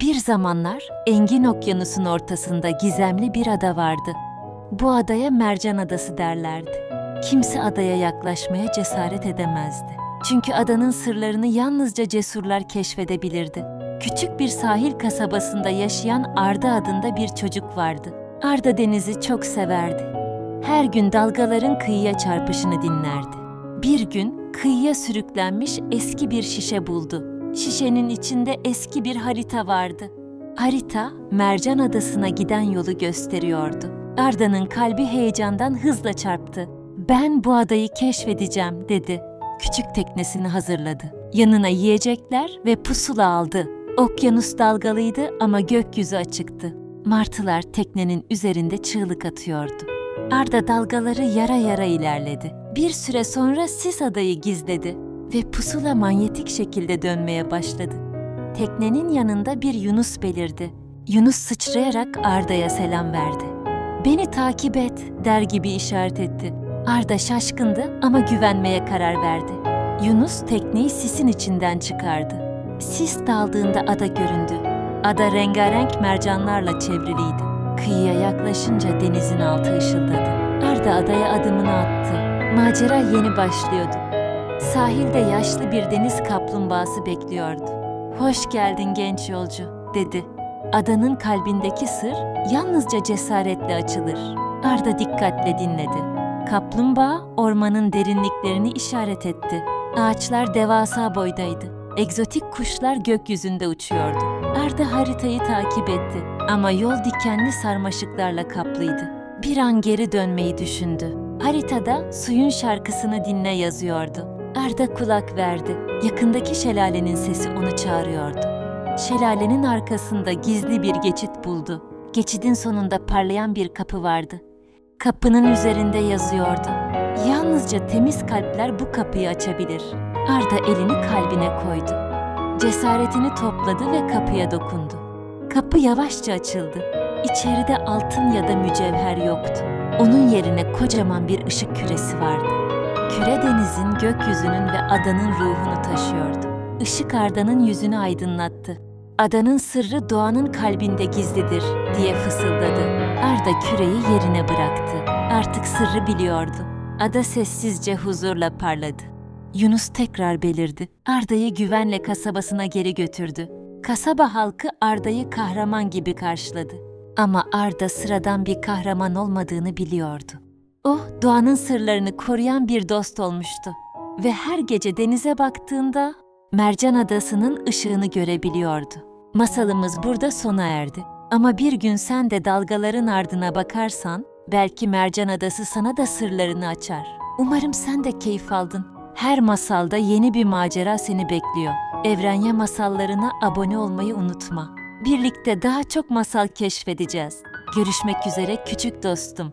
Bir zamanlar Engin Okyanus'un ortasında gizemli bir ada vardı. Bu adaya Mercan Adası derlerdi. Kimse adaya yaklaşmaya cesaret edemezdi. Çünkü adanın sırlarını yalnızca cesurlar keşfedebilirdi. Küçük bir sahil kasabasında yaşayan Arda adında bir çocuk vardı. Arda denizi çok severdi. Her gün dalgaların kıyıya çarpışını dinlerdi. Bir gün kıyıya sürüklenmiş eski bir şişe buldu. Şişenin içinde eski bir harita vardı. Harita, Mercan Adası'na giden yolu gösteriyordu. Arda'nın kalbi heyecandan hızla çarptı. Ben bu adayı keşfedeceğim dedi. Küçük teknesini hazırladı. Yanına yiyecekler ve pusula aldı. Okyanus dalgalıydı ama gökyüzü açıktı. Martılar teknenin üzerinde çığlık atıyordu. Arda dalgaları yara yara ilerledi. Bir süre sonra sis adayı gizledi ve pusula manyetik şekilde dönmeye başladı. Teknenin yanında bir Yunus belirdi. Yunus sıçrayarak Arda'ya selam verdi. Beni takip et der gibi işaret etti. Arda şaşkındı ama güvenmeye karar verdi. Yunus tekneyi sisin içinden çıkardı. Sis daldığında ada göründü. Ada rengarenk mercanlarla çevriliydi. Kıyıya yaklaşınca denizin altı ışıldadı. Arda adaya adımını attı. Macera yeni başlıyordu. Sahilde yaşlı bir deniz kaplumbağası bekliyordu. Hoş geldin genç yolcu, dedi. Adanın kalbindeki sır yalnızca cesaretle açılır. Arda dikkatle dinledi. Kaplumbağa ormanın derinliklerini işaret etti. Ağaçlar devasa boydaydı. Egzotik kuşlar gökyüzünde uçuyordu. Arda haritayı takip etti ama yol dikenli sarmaşıklarla kaplıydı. Bir an geri dönmeyi düşündü. Haritada suyun şarkısını dinle yazıyordu. Arda kulak verdi. Yakındaki şelalenin sesi onu çağırıyordu. Şelalenin arkasında gizli bir geçit buldu. Geçidin sonunda parlayan bir kapı vardı. Kapının üzerinde yazıyordu. Yalnızca temiz kalpler bu kapıyı açabilir. Arda elini kalbine koydu. Cesaretini topladı ve kapıya dokundu. Kapı yavaşça açıldı. İçeride altın ya da mücevher yoktu. Onun yerine kocaman bir ışık küresi vardı. Küre denizin, gökyüzünün ve adanın ruhunu taşıyordu. Işık Arda'nın yüzünü aydınlattı. Adanın sırrı doğanın kalbinde gizlidir diye fısıldadı. Arda küreyi yerine bıraktı. Artık sırrı biliyordu. Ada sessizce huzurla parladı. Yunus tekrar belirdi. Arda'yı güvenle kasabasına geri götürdü. Kasaba halkı Arda'yı kahraman gibi karşıladı. Ama Arda sıradan bir kahraman olmadığını biliyordu. O, doğanın sırlarını koruyan bir dost olmuştu. Ve her gece denize baktığında Mercan Adası'nın ışığını görebiliyordu. Masalımız burada sona erdi. Ama bir gün sen de dalgaların ardına bakarsan, belki Mercan Adası sana da sırlarını açar. Umarım sen de keyif aldın. Her masalda yeni bir macera seni bekliyor. Evrenya masallarına abone olmayı unutma. Birlikte daha çok masal keşfedeceğiz. Görüşmek üzere küçük dostum.